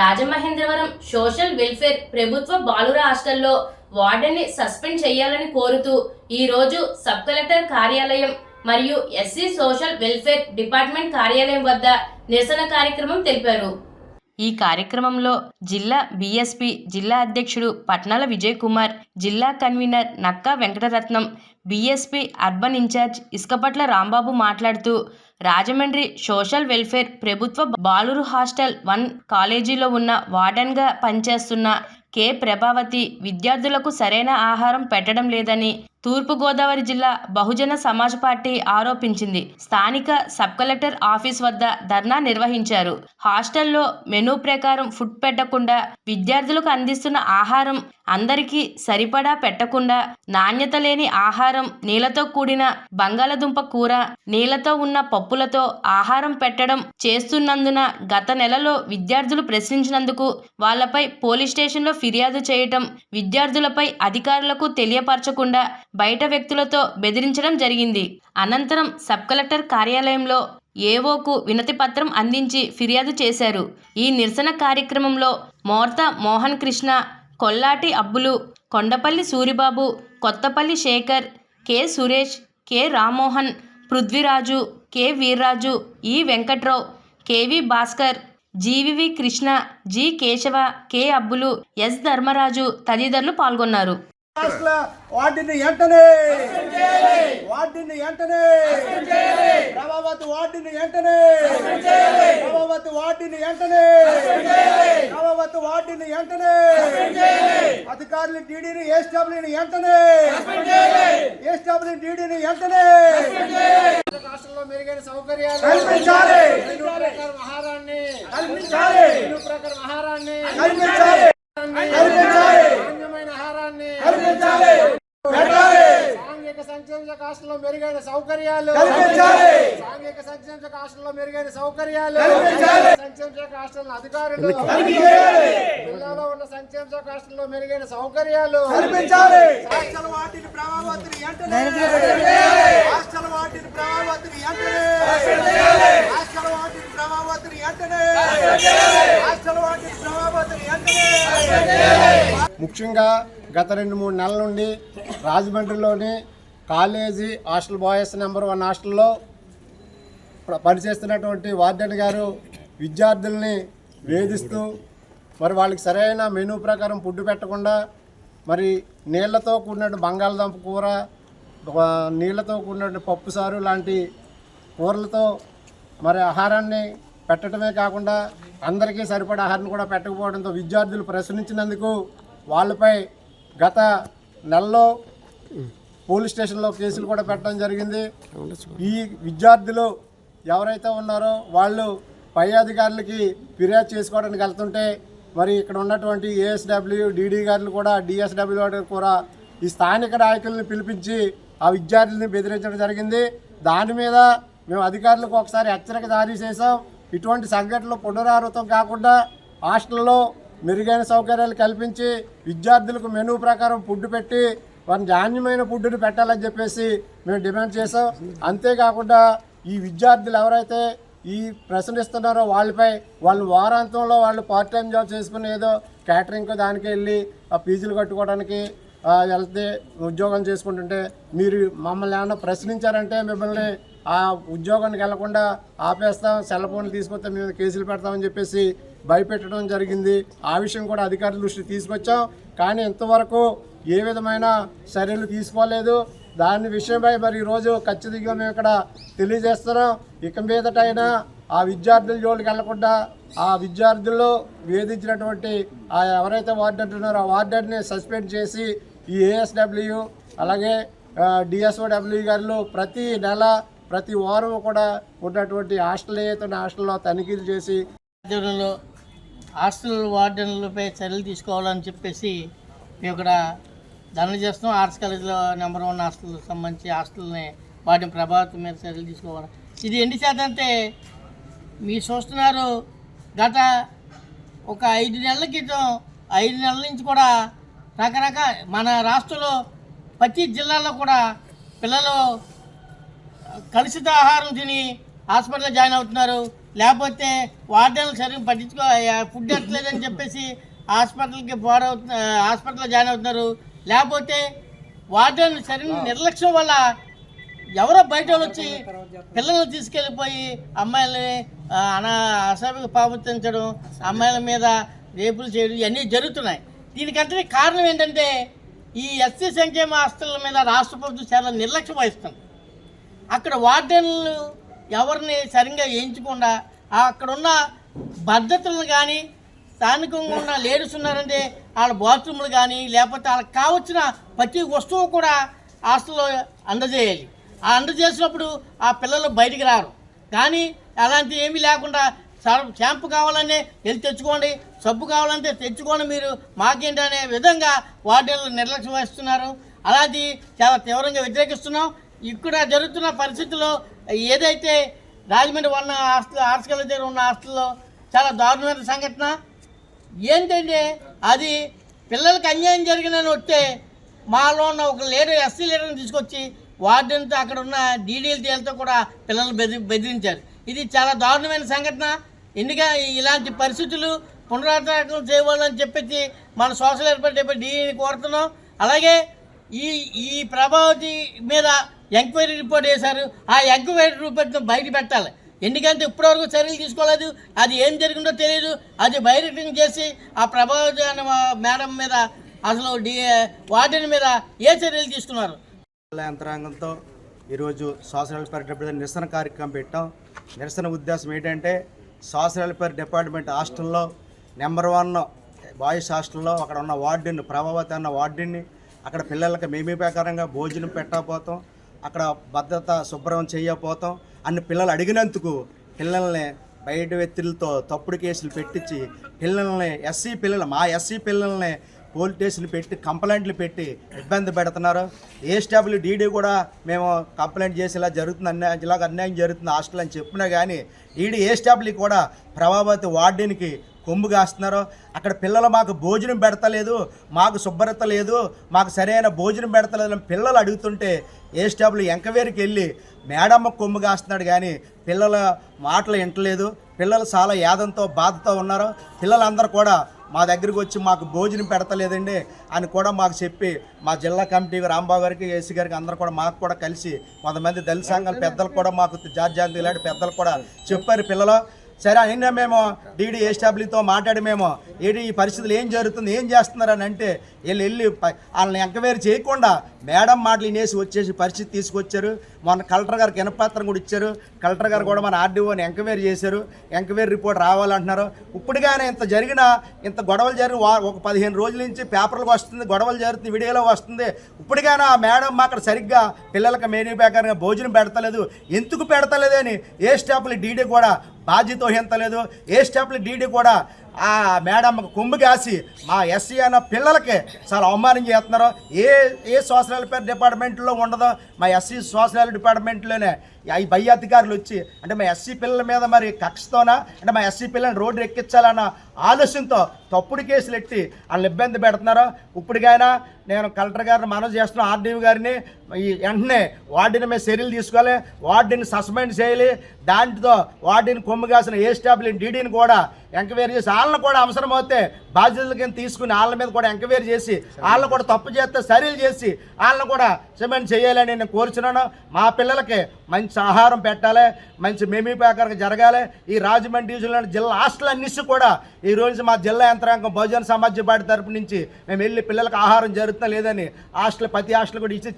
Rajamahendravaram social welfare ప్రభుత్వ బాలుర హాస్టల్లో వార్డెన్ని సస్పెండ్ చేయాలని కోరుతూ ఈ రోజు సబ్ కలెక్టర్ కార్యాలయం మరియు ఎస్సీ సోషల్ వెల్ఫేర్ డిపార్ట్మెంట్ కార్యాలయం వద్ద నిరసన కార్యక్రమం తెలిపారు. ఈ కార్యక్రమంలో జిల్లా బీఎస్పీ జిల్లా అధ్యక్షుడు పట్నాల విజయ్ కుమార్ జిల్లా convenor Nakka Venkataratnam BSP urban incharge Isukapatla Rambabu మాట్లాడుతూ రాజమండ్రి సోషల్ వెల్ఫేర్ ప్రభుత్వ బాలూరు హాస్టల్ వన్ కాలేజీలో ఉన్న వార్డెన్గా పనిచేస్తున్న కె. ప్రభావతి విద్యార్థులకు సరైన ఆహారం పెట్టడం లేదని తూర్పుగోదావరి జిల్లా బహుజన సమాజ్ పార్టీ ఆరోపించింది. స్థానిక సబ్ కలెక్టర్ ఆఫీస్ వద్ద ధర్నా నిర్వహించారు. హాస్టల్లో మెనూ ప్రకారం ఫుడ్ పెట్టకుండా విద్యార్థులకు అందిస్తున్న ఆహారం అందరికీ సరిపడా పెట్టకుండా నాణ్యత లేని ఆహారం నీళ్ళతో కూడిన బంగాళదుంప కూర నీళ్ళతో ఉన్న పప్పులతో ఆహారం పెట్టడం చేస్తున్నందున గత నెలలో విద్యార్థులు ప్రశ్నించినందుకు వాళ్ళపై పోలీస్ స్టేషన్లో ఫిర్యాదు చేయటం విద్యార్థులపై అధికారులకు తెలియపరచకుండా బయట వ్యక్తులతో బెదిరించడం జరిగింది. అనంతరం సబ్ కలెక్టర్ కార్యాలయంలో ఏవోకు వినతి పత్రం అందించి ఫిర్యాదు చేశారు. ఈ నిరసన కార్యక్రమంలో Mortha Mohan Krishna Kollati Abbulu Kondapalli Suribabu Kothapalli Sekhar K Suresh K Rammohan Prithviraju K Veerraju E Venkatrao KV Bhaskar GVV Krishna G Kesava K Abbulu S Dharmaraju తదితరులు పాల్గొన్నారు. రాష్ట్ర వార్డుని వెంటనే వార్డుని వెంటనే ప్రభావతి వార్డుని వెంటనే ప్రభావతి వార్డుని వెంటనే ప్రభావతి వార్డుని వెంటనే అధికారులు డీడీని ఏస్డబ్ల్యూని వెంటనే ఏస్డబ్ల్యూ డీడీని వెంటనే రాష్ట్రంలో మెరుగైన సౌకర్యాలు కల్పించాలి. ప్రకారం ఆహారాన్ని కల్పించాలి. ప్రకారం ఆహారాన్ని కల్పించాలి కల్పించాలి నాణ్యమైన ఆహారాన్ని కల్పించాలి సాంఘిక సంక్షేమ శాఖ హాస్టల్లో మెరుగైన సౌకర్యాలు కల్పించాలి సాంఘిక సంక్షేమ శాఖ హాస్టల్లో మెరుగైన సౌకర్యాలు. కల్పించాలి. సంక్షేమ శాఖ హాస్టల్ అధికారులు జిల్లాలో ఉన్న సంక్షేమ శాఖ హాస్టల్లో మెరుగైన సౌకర్యాలు. కల్పించాలి. హాస్టల్ వాటిని ప్రభావతిని వెంటనే. హాస్టల్ వాటిని ప్రభావతిని వెంటనే హాస్టల్ వాటిని ప్రభావతిని వెంటనే హాస్టల్ వాటిని ప్రభావతిని వెంటనే. ముఖ్యంగా గత రెండు మూడు నెలల నుండి రాజమండ్రిలోని college hostel boys number one హాస్టల్లో పనిచేస్తున్నటువంటి వార్డెన్ గారు విద్యార్థుల్ని వేధిస్తూ మరి వాళ్ళకి సరైన మెనూ ప్రకారం ఫుడ్ పెట్టకుండా మరి నీళ్ళతో కూడినట్టు బంగాళదుంప కూర నీళ్ళతో కూడినట్టు పప్పు సారు లాంటి కూరలతో మరి ఆహారాన్ని పెట్టడమే కాకుండా అందరికీ సరిపడా ఆహారం కూడా పెట్టకపోవడంతో విద్యార్థులు ప్రశ్నించినందుకు వాళ్ళపై గత నెలలో పోలీస్ స్టేషన్లో కేసులు కూడా పెట్టడం జరిగింది. ఈ విద్యార్థులు ఎవరైతే ఉన్నారో వాళ్ళు పై అధికారులకి ఫిర్యాదు చేసుకోవడానికి వెళ్తుంటే మరి ఇక్కడ ఉన్నటువంటి ఏఎస్డబ్ల్యూ డీడీ గారులు కూడా డిఎస్డబ్ల్యూ గారు కూడా ఈ స్థానిక నాయకులను పిలిపించి ఆ విద్యార్థుల్ని బెదిరించడం జరిగింది. దాని మీద మేము అధికారులకు ఒకసారి హెచ్చరిక జారీ చేసాం ఇటువంటి సంఘటనలు పునరావృతం కాకుండా హాస్టల్లో మెరుగైన సౌకర్యాలు కల్పించి విద్యార్థులకు మెనూ ప్రకారం ఫుడ్ పెట్టి వారి నాణ్యమైన ఫుడ్ని పెట్టాలని చెప్పేసి మేము డిమాండ్ చేసాం అంతేకాకుండా ఈ విద్యార్థులు ఎవరైతే ఈ ప్రశ్నిస్తున్నారో వాళ్ళపై వాళ్ళు వారాంతంలో వాళ్ళు పార్ట్ టైం జాబ్ చేసుకుని ఏదో క్యాటరింగ్ దానికి వెళ్ళి ఆ ఫీజులు కట్టుకోవడానికి వెళ్తే ఉద్యోగం చేసుకుంటుంటే మీరు మమ్మల్ని ఏమన్నా ప్రశ్నించారంటే మిమ్మల్ని ఆ ఉద్యోగానికి వెళ్ళకుండా ఆపేస్తాం సెల్ ఫోన్లు తీసుకొస్తే మేము కేసులు పెడతామని చెప్పేసి భయపెట్టడం జరిగింది. ఆ విషయం కూడా అధికారుల దృష్టి తీసుకొచ్చాం. కానీ ఇంతవరకు ఏ విధమైన చర్యలు తీసుకోలేదు. దాని విషయమై మరి ఈరోజు ఖచ్చితంగా మేము ఇక్కడ తెలియజేస్తున్నాం. ఇక మీదటైనా ఆ విద్యార్థుల జోలికి వెళ్ళకుండా ఆ విద్యార్థుల్లో వేధించినటువంటి ఆ ఎవరైతే వార్డెన్ ఉన్నారో ఆ వార్డెన్ని సస్పెండ్ చేసి ఈ ఏఎస్డబ్ల్యూ అలాగే డిఎస్ఓడబ్ల్యూ గారు ప్రతి నెల ప్రతి వారం కూడా ఉన్నటువంటి హాస్టల్ ఏతున్న హాస్టల్లో తనిఖీలు చేసి హాస్టల్ వార్డెన్లపై చర్యలు తీసుకోవాలని చెప్పేసి మేము ఇక్కడ దండలు చేస్తున్నాం. ఆర్ట్స్ కాలేజీలో నెంబర్ వన్ హాస్టల్ సంబంధించి హాస్టల్ని వాటిని ప్రభావితం మీద చర్యలు తీసుకోవాలి. ఇది ఎన్ని శాతం అంటే మీరు చూస్తున్నారు గత ఒక ఐదు నెలల క్రితం ఐదు నెలల నుంచి కూడా రకరకాల మన రాష్ట్రంలో ప్రతి జిల్లాలో కూడా పిల్లలు కలుషిత ఆహారం తిని హాస్పిటల్లో జాయిన్ అవుతున్నారు. లేకపోతే వార్డెన్లు సరిగ్గా పట్టించుకో ఫుడ్ ఎట్లేదని చెప్పేసి హాస్పిటల్కి పోరవుతు హాస్పిటల్లో జాయిన్ అవుతున్నారు. లేకపోతే వార్డెన్ సరైన నిర్లక్ష్యం వల్ల ఎవరో బయట వచ్చి పిల్లల్ని తీసుకెళ్ళిపోయి అమ్మాయిల్ని అనా అసభ్యంగా ప్రవర్తించడం అమ్మాయిల మీద రేపులు చేయడం ఇవన్నీ జరుగుతున్నాయి. దీనికంటే కారణం ఏంటంటే ఈ ఎస్సీ సంక్షేమ ఆస్తుల మీద రాష్ట్ర ప్రభుత్వం చాలా నిర్లక్ష్యం వహిస్తుంది. అక్కడ వార్డెన్లు ఎవరిని సరిగ్గా వేయించకుండా అక్కడున్న భద్రతలను కానీ స్థానికంగా ఉన్న లేడీస్ ఉన్నారంటే వాళ్ళ బాత్రూమ్లు కానీ లేకపోతే వాళ్ళకి కావచ్చిన ప్రతి వస్తువు కూడా హాస్టల్లో అందజేయాలి. ఆ అందజేసినప్పుడు ఆ పిల్లలు బయటికి రారు. కానీ అలాంటి ఏమీ లేకుండా షాంపు కావాలనే కావాలని వెళ్ళి తెచ్చుకోండి సబ్బు కావాలంటే తెచ్చుకోండి మీరు మాకేంటి అనే విధంగా వార్డెన్లు నిర్లక్ష్యం వహిస్తున్నారు. అలాంటి చాలా తీవ్రంగా వ్యతిరేకిస్తున్నాం. ఇక్కడ జరుగుతున్న పరిస్థితుల్లో ఏదైతే రాజమండ్రి ఉన్న హాస్టల్ ఆర్ట్స్ కాలేజ్ దగ్గర ఉన్న హాస్టల్లో చాలా దారుణమైన సంఘటన. ఏంటంటే అది పిల్లలకి అన్యాయం జరిగిందని వస్తే మాలో ఉన్న ఒక లీడర్ ఎస్సీ లీడర్ని తీసుకొచ్చి వార్డెన్తో అక్కడ ఉన్న డీడీఎల్టీలతో కూడా పిల్లల్ని బెదిరి బెదిరించారు. ఇది చాలా దారుణమైన సంఘటన. ఎందుక ఇలాంటి పరిస్థితులు పునరావృతం చేయవాలని చెప్పేసి మన సోషల్ ఏర్పాటు డీని కోరుతున్నాం. అలాగే ఈ ఈ ప్రభావతి మీద ఎంక్వైరీ రిపోర్ట్ వేశారు. ఆ ఎంక్వైరీ రిపోర్ట్ను బయట పెట్టాలి. ఎందుకంటే ఇప్పటివరకు చర్యలు తీసుకోలేదు. అది ఏం జరిగిందో తెలియదు అది బహిరంగం చేసి ఆ ప్రభావతి మేడం మీద అసలు డి వార్డెన్ మీద ఏ చర్యలు తీసుకున్నారు? యంత్రాంగంతో ఈరోజు సోషల్ పేరు డిపార్ట్మెంట్ నిరసన కార్యక్రమం పెట్టాం. నిరసన ఉద్దేశం ఏంటంటే సోషల్ పేరు డిపార్ట్మెంట్ హాస్టల్లో నెంబర్ వన్ బాయ్స్ హాస్టల్లో అక్కడ ఉన్న వార్డెన్ ప్రభావతి అన్న వార్డెన్ని అక్కడ పిల్లలకి మేమే ప్రకారంగా భోజనం పెట్టకపోతాం. అక్కడ భద్రత శుభ్రం చేయకపోతాం అన్ని పిల్లలు అడిగినందుకు పిల్లల్ని బయట వ్యక్తులతో తప్పుడు కేసులు పెట్టించి పిల్లల్ని ఎస్సీ పిల్లలు మా ఎస్సీ పిల్లల్ని పోలీస్ స్టేషన్లు పెట్టి కంప్లైంట్లు పెట్టి ఇబ్బంది పెడుతున్నారు. ఏస్టాబ్లు డీడీ కూడా మేము కంప్లైంట్ చేసి ఇలా జరుగుతుంది అన్యాయం ఇలాగ అన్యాయం జరుగుతుంది హాస్టల్ అని చెప్పినా కానీ ఈడీ ఏస్టాబ్లీ కూడా ప్రభావతి వార్డెన్కి కొమ్ము కాస్తున్నారు అక్కడ పిల్లలు మాకు భోజనం పెడతలేదు మాకు శుభ్రత లేదు మాకు సరైన భోజనం పెడతలేదు అని పిల్లలు అడుగుతుంటే ఏఎస్డబ్ల్యూ ఎంకవేరికి వెళ్ళి మేడమ్మ కొమ్ము కాస్తున్నాడు కానీ పిల్లల మాటలు వింటలేదు పిల్లలు చాలా యాదంతో బాధతో ఉన్నారు పిల్లలందరూ కూడా మా దగ్గరికి వచ్చి మాకు భోజనం పెడతలేదండి అని కూడా మాకు చెప్పి మా జిల్లా కమిటీ రాంబాబు గారికి ఏసీ గారికి అందరూ కూడా మాకు కూడా కలిసి కొంతమంది దళిత సంఘాల పెద్దలు కూడా మాకు జార్జాంతి ఇలాంటి పెద్దలు కూడా చెప్పారు. పిల్లలు సరే అయినా మేము డీడీ ఏస్టాబ్లీతో మాట్లాడి మేము ఏంటి ఈ పరిస్థితులు ఏం జరుగుతుంది? ఏం చేస్తున్నారు? అని అంటే వీళ్ళు వెళ్ళి వాళ్ళని ఎంక్వైరీ చేయకుండా మేడం మాటలు వినేసి వచ్చేసి పరిస్థితి తీసుకొచ్చారు. మొన్న కలెక్టర్ గారికి వినపత్రం కూడా ఇచ్చారు. కలెక్టర్ గారు కూడా మన ఆర్డీఓని ఎంక్వైరీ చేశారు. ఎంక్వైరీ రిపోర్ట్ రావాలంటున్నారు. ఇప్పటికైనా ఇంత జరిగిన ఇంత గొడవలు జరిగి వా- ఒక పదిహేను రోజుల నుంచి పేపర్లకు వస్తుంది గొడవలు జరుగుతుంది వీడియోలో వస్తుంది. ఇప్పటికైనా ఆ మేడం మా అక్కడ సరిగ్గా పిల్లలకి మెనూ ప్రకారంగా భోజనం పెడతలేదు. ఎందుకు పెడతలేదని ఏ స్టాఫ్లు డీడీ కూడా బాధ్యత వహించలేదు. ఏ స్టాఫ్లు డీడీ కూడా ఆ మేడం కొమ్ము కాసి మా ఎస్సీ అన్న పిల్లలకి చాలా అవమానం చేస్తున్నారు. ఏ ఏ సోషల్ వెల్ఫేర్ డిపార్ట్మెంట్లో ఉండదో మా ఎస్సీ సోషల్ వెల్ఫేర్ డిపార్ట్మెంట్లోనే ఈ బై అధికారులు వచ్చి అంటే మా ఎస్సీ పిల్లల మీద మరి కక్షతోనా అంటే మా ఎస్సీ పిల్లల్ని రోడ్డు ఎక్కించాలన్న ఆలోచనతో తప్పుడు కేసులు ఎట్టి వాళ్ళని ఇబ్బంది పెడుతున్నారు ఇప్పటికైనా నేను కలెక్టర్ గారిని మనవి చేస్తున్నా ఆర్డీఓ గారిని ఈ వెంటనే వార్డుని మేము చర్యలు తీసుకోవాలి వార్డుని సస్పెండ్ చేయాలి దాంట్లో వార్డుని కొమ్ము కాసిన ఏ స్టాఫ్ని డీడీని కూడా ఎంక్వైరీ చేసి వాళ్ళని కూడా అవసరం అవుతే బాధ్యతల కింద తీసుకుని వాళ్ళ మీద కూడా ఎంక్వైరీ చేసి వాళ్ళని కూడా తప్పు చేస్తే చర్యలు చేసి వాళ్ళని కూడా సిమెంట్ చేయాలని నేను కోరుచున్నాను. మా పిల్లలకి మంచి ఆహారం పెట్టాలి మంచి మెమీ ప్యాకర్కి జరగాలి. ఈ రాజమండ్రి డివిజన్లో జిల్లా హాస్టల్ అన్నిసి కూడా ఈ రోజు మా జిల్లా యంత్రాంగం బహుజన సమాజ్ పార్టీ తరపు నుంచి మేము వెళ్ళి పిల్లలకు ఆహారం జరుగుతుందా లేదని హాస్టల్ ప్రతి హాస్టల్ కూడా ఇచ్చి